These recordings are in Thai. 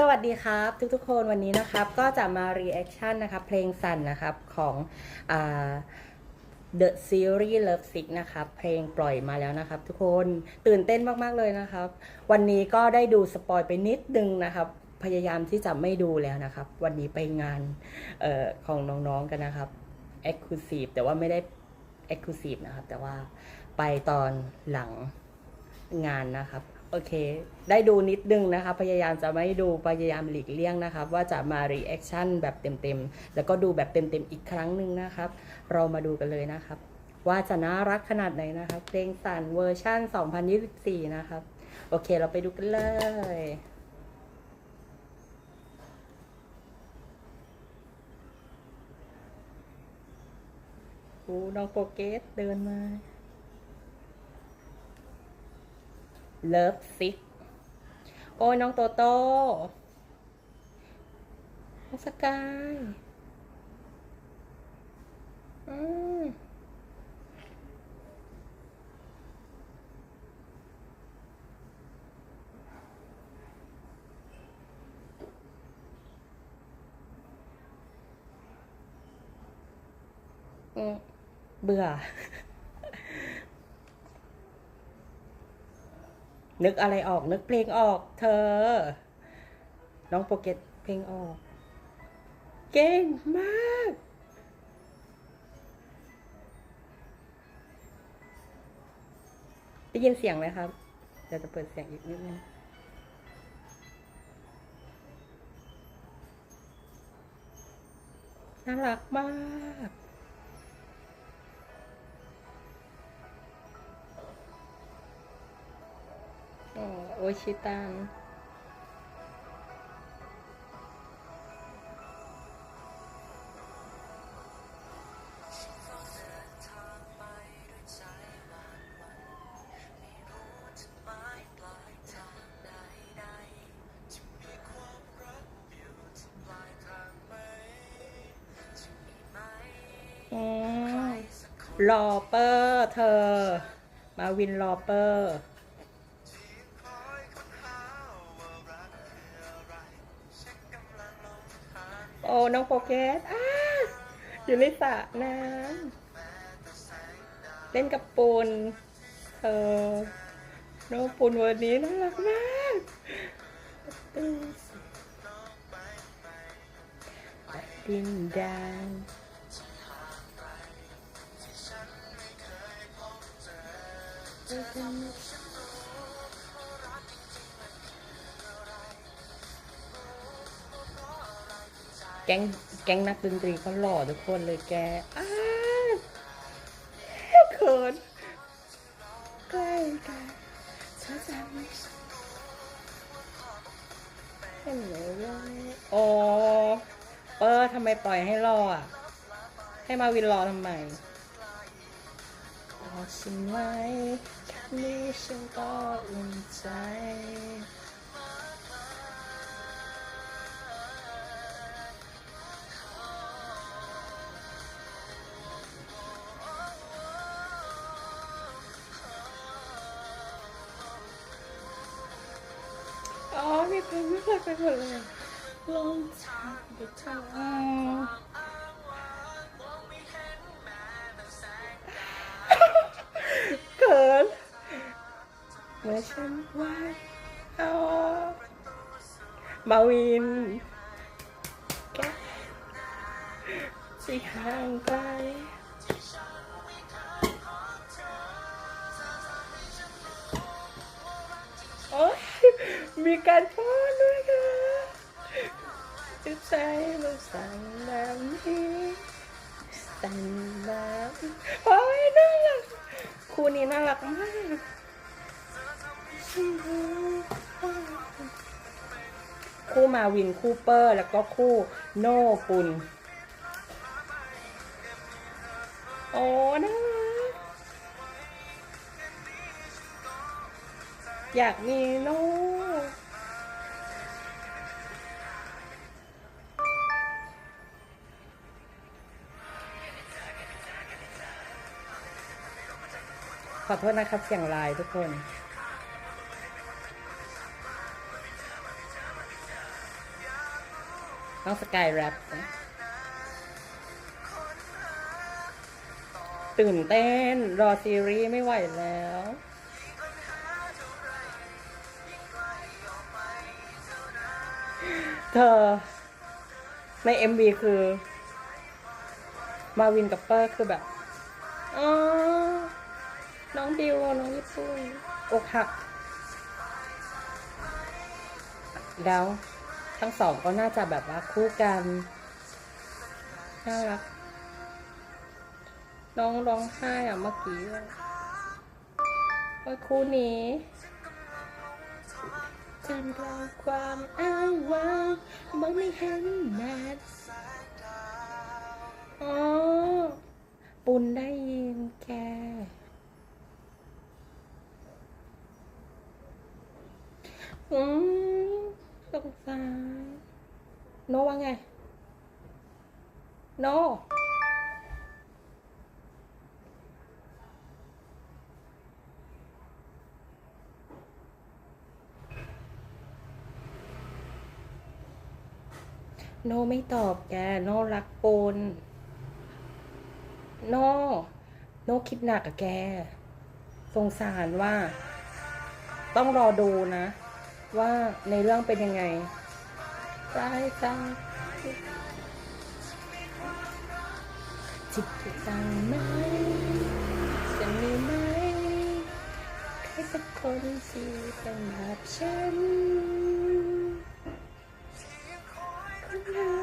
สวัสดีครับทุกๆคนวันนี้นะครับก็จะมา reaction นะครับเพลงสั่นนะครับของอ The Series Love Sick นะครับเพลงปล่อยมาแล้วนะครับ ทุกคนตื่นเต้นมากๆเลยนะครับ วันนี้ก็ได้ดูสปอยไปนิดนึงนะครับ พยายามที่จะไม่ดูแล้วนะครับ วันนี้ไปงานออของน้องๆกันนะครับ Exclusive แต่ว่าไม่ได้ Exclusive นะครับ แต่ว่าไปตอนหลังงานนะครับ โอเค ได้ดูนิดนึงนะคะ พยายามจะไม่ดู พยายามหลีกเลี่ยงนะครับ ว่าจะมา reaction แบบเต็มๆ แล้วก็ดูแบบเต็มๆ อีกครั้งหนึ่งนะครับ เรามาดูกันเลยนะครับ ว่าจะน่ารักขนาดไหนนะครับ เพลงสันเวอร์ชั่น 2024 นะครับ โอเค เราไปดูกันเลยโอ้น้องโปเกสเดินมา เลิฟซิก โอ้ยน้องโตโต้น้องสกายอืมอืมเบื่อ นึกอะไรออก นึกเพลงออก เธอ น้องโปรเกตเพลงออก เก่งมาก ได้ยินเสียงไหมครับ เดี๋ยวจะเปิดเสียงอีกนิดนึงน่ารักมาก โอ้โอชิตันอืมรอเปอร์ เธอ มาวินรอเปอร์ น้องโปเกสอ้าอยู่ในสระน้ำเล่นกับปูนเธอน้องปูนวันนี้น่ารักมากดินดาน แก๊งแก๊งนักดนตรีเขาหล่อทุกคนเลยแกอ้าเขินใกล้กันเธอจำไม่เห็นเลยโอ้เปอร์ทำไมปล่อยให้รออะ ให้มาวินรอทำไมรอฉันไว้แค่นี้ฉันก็อุ่นใจ อ๋อมีเพลงไม่เคยไปหมดเลยลองทางไปทางเขินเมื่อฉันไว้เอามาวินแกสิห่างไกล มีการป้อนด้วยค่ะใจมันสั่นแบบนี้สั่นแบบโอ๊ยน่ารักคู่นี้น่ารักมากคู่มาวินคู่เปอร์ แล้วก็คู่โน่ปุนโอ้น่ารักอยากมีโน่ ขอโทษนะครับเสียงลายทุกคนน้องสกายแรปตื่นเต้น รอซีรีส์ไม่ไหวแล้ว เธอ ใน MV คือ มาวินกับเปอร์คือแบบอ๋อ น้องดิวน้องญี่ปุ่นอกหักแล้วทั้งสองก็น่าจะแบบว่าคู่กันน่ารักน้องร้องไห้อะเมื่อกี้อะว่าคู่นี้จำลองความอ้างว้างมองไม่เห็นแม้อ๋อปุณได้ยินแก อืมสงสารโนว่าไง โน โนไม่ตอบแก โนรักปน โน โนคิดหนักกับแก สงสารว่า ต้องรอดูนะ ว่าในเรื่องเป็นยังไงใจจังจิตจังไหมจะมีไหมใครสักคนที่เป็นแบบฉันคนเรา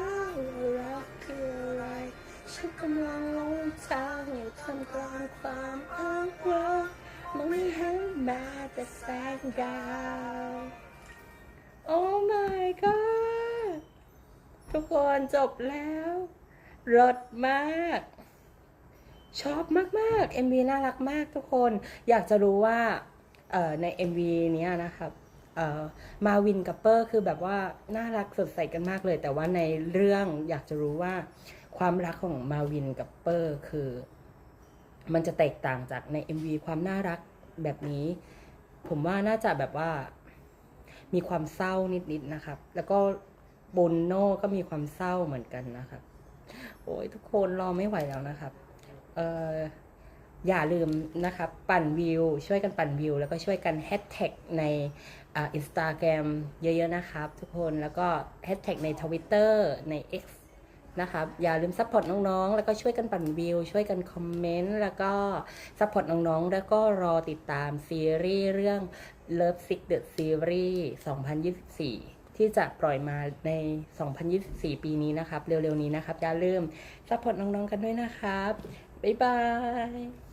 รักคืออะไรฉันกำลังลงทางอยู่ท่ามกลางความอ้างว้างมองไม่เห็นแม้แต่แสงดาว คนจบแล้วรสมาก ชอบมากๆ MV น่ารักมากทุกคน อยากจะรู้ว่าเอ่อใน MV เนี้ยนะครับมาวินกับเปอร์คือแบบว่าน่ารักสดใสกันมากเลย แต่ว่าในเรื่องอยากจะรู้ว่าความรักของมาวินกับเปอร์คือ มันจะแตกต่างจากใน MV ความน่ารักแบบนี้ ผมว่าน่าจะแบบว่ามีความเศร้านิดๆนะครับ แล้วก็ บนโน่ก็มีความเศร้าเหมือนกันนะครับ โอ้ยทุกคนรอไม่ไหวแล้วนะครับ เอออย่าลืมนะครับ ปั่นวิว ช่วยกันปั่นวิว แล้วก็ช่วยกันแฮชแท็กในอินสตาแกรมเยอะๆนะครับ ทุกคนแล้วก็แฮชแท็กใน Twitter ใน X นะครับ อย่าลืมซัพพอร์ตน้องๆ แล้วก็ช่วยกันปั่นวิว ช่วยกันคอมเมนต์ แล้วก็ซัพพอร์ตน้องๆ แล้วก็รอติดตามซีรีส์เรื่อง Love Sick the Series 2024 ที่จะปล่อยมาใน 2024 ปีนี้นะครับ เร็วๆนี้นะครับ อย่าลืมซัพพอร์ตน้องๆกันด้วยนะครับ บ๊ายบาย